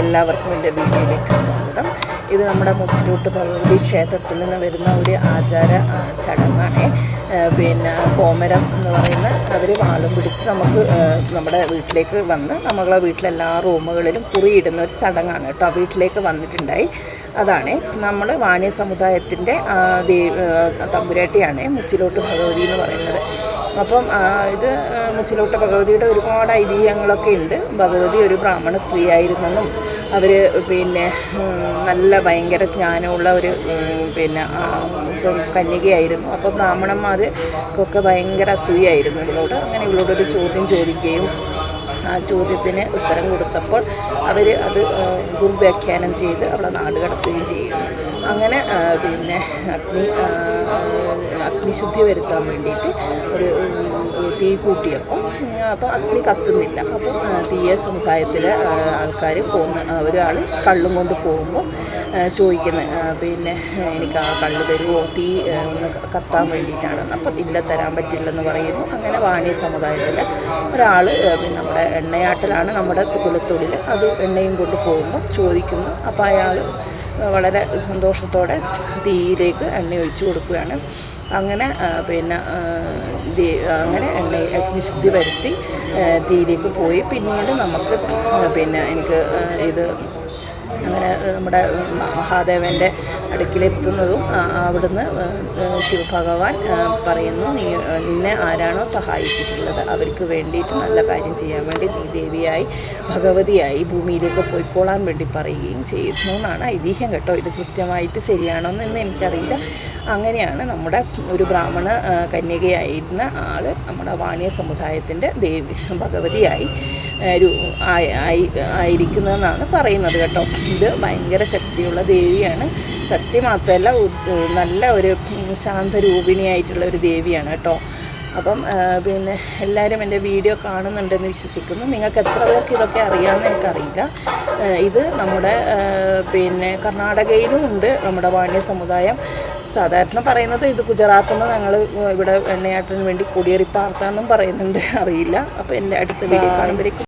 എല്ലാവർക്കും എന്റെ വീഡിയോയിലേക്ക് സ്വാഗതം. ഇത് നമ്മുടെ മുച്ചിലോട്ട് ഭഗവതി ക്ഷേത്രത്തിൽ നിന്ന് വരുന്ന ഒരു ആചാര ചടങ്ങാണ്. പിന്നെ കോമരം എന്ന് പറയുന്ന അവർ വാളും പിടിച്ച് നമുക്ക് നമ്മുടെ വീട്ടിലേക്ക് വന്ന് നമ്മളെ വീട്ടിലെല്ലാ റൂമുകളിലും കുറിയിടുന്ന ഒരു ചടങ്ങാണ് കേട്ടോ. വീട്ടിലേക്ക് വന്നിട്ടുണ്ടായി. അതാണ് നമ്മൾ വാണി സമുദായത്തിന്റെ തമ്പുരാട്ടിയാണ് മുച്ചിലോട്ട് ഭഗവതി എന്ന് പറയുന്നത്. അപ്പം ഇത് മുച്ചിലോട്ട ഭഗവതിയുടെ ഒരുപാട് ഐതിഹ്യങ്ങളൊക്കെ ഉണ്ട്. ഭഗവതി ഒരു ബ്രാഹ്മണ സ്ത്രീ ആയിരുന്നെന്നും അവർ പിന്നെ നല്ല ഭയങ്കര ജ്ഞാനമുള്ള ഒരു പിന്നെ ഇപ്പം കന്യകയായിരുന്നു. അപ്പോൾ ബ്രാഹ്മണന്മാർക്കൊക്കെ ഭയങ്കര അസൂയായിരുന്നു ഇവളോട്. അങ്ങനെ ഇവളോടൊരു ചോദ്യം ചോദിക്കുകയും ആ ചോദ്യത്തിന് ഉത്തരം കൊടുത്തപ്പോൾ അവർ അത് ദുർവ്യാഖ്യാനം ചെയ്ത് അവളെ നാട് കടത്തുകയും ചെയ്യും അങ്ങനെ പിന്നെ അഗ്നി അഗ്നിശുദ്ധി വരുത്താൻ വേണ്ടിയിട്ട് ഒരു തീ കൂട്ടിയപ്പോൾ അപ്പോൾ അഗ്നി കത്തുന്നില്ല. അപ്പോൾ തീയ സമുദായത്തിലെ ആൾക്കാർ പോകുന്ന ഒരാൾ കള്ളും കൊണ്ട് പോകുമ്പോൾ ചോദിക്കുന്നത് പിന്നെ എനിക്ക് ആ കള്ള് തരുമോ തീ ഒന്ന് കത്താൻ വേണ്ടിയിട്ടാണ്. അപ്പം ഇല്ല തരാൻ പറ്റില്ലെന്ന് പറയുന്നു. അങ്ങനെ വാണി സമുദായത്തിൽ ഒരാൾ നമ്മുടെ എണ്ണയാട്ടലാണ് നമ്മുടെ കുലത്തൊഴിൽ അത് എണ്ണയും കൊണ്ട് പോകുമ്പോൾ ചോദിക്കുന്നു. അപ്പോൾ അയാൾ വളരെ സന്തോഷത്തോടെ തീയിലേക്ക് എണ്ണ ഒഴിച്ചു കൊടുക്കുകയാണ്. അങ്ങനെ പിന്നെ അങ്ങനെ എണ്ണ അഗ്നിശുദ്ധി വരുത്തി തീയിലേക്ക് പോയി. പിന്നീട് നമുക്ക് പിന്നെ എനിക്ക് ഇത് അങ്ങനെ നമ്മുടെ മഹാദേവന്റെ അടുക്കിലെത്തുന്നതും അവിടുന്ന് ശിവഭഗവാൻ പറയുന്നു നീ നിന്നെ ആരാണോ സഹായിച്ചിട്ടുള്ളത്? അവർക്ക് വേണ്ടിയിട്ട് നല്ല കാര്യം ചെയ്യാൻ വേണ്ടി നീ ദേവിയായി ഭഗവതിയായി ഭൂമിയിലേക്ക് പോയിക്കോളാൻ വേണ്ടി പറയുകയും ചെയ്യുന്നു എന്നാണ് ഐതിഹ്യം കേട്ടോ. ഇത് കൃത്യമായിട്ട് ശരിയാണോ എന്ന് എനിക്കറിയില്ല. അങ്ങനെയാണ് നമ്മുടെ ഒരു ബ്രാഹ്മണ കന്യകയായിരുന്ന ആൾ നമ്മുടെ വാണിയ സമുദായത്തിന്റെ ദേവി ഭഗവതിയായി ആയിരിക്കുന്നതെന്നാണ് പറയുന്നത് കേട്ടോ. ഇത് ഭയങ്കര ശക്തിയുള്ള ദേവിയാണ്. ശക്തി മാത്രമല്ല നല്ല ഒരു ശാന്തരൂപിണിയായിട്ടുള്ള ഒരു ദേവിയാണ് കേട്ടോ. അപ്പം പിന്നെ എല്ലാവരും എന്റെ വീഡിയോ കാണുന്നുണ്ടെന്ന് വിശ്വസിക്കുന്നു. നിങ്ങൾക്ക് എത്ര പേർക്ക് ഇതൊക്കെ അറിയാമെന്ന് എനിക്കറിയില്ല. ഇത് നമ്മുടെ പിന്നെ കർണാടകയിലും ഉണ്ട് നമ്മുടെ വാണ്യ സമുദായം. സാധാരണ പറയുന്നത് ഇത് ഗുജറാത്തിൽ നിന്ന് ഞങ്ങൾ ഇവിടെ എണ്ണയാട്ടിന് വേണ്ടി കുടിയേറി പാർത്താന്നും പറയുന്നുണ്ട്. അറിയില്ല. അപ്പോൾ എന്റെ അടുത്ത വീഡിയോ കാണുമ്പോഴേക്കും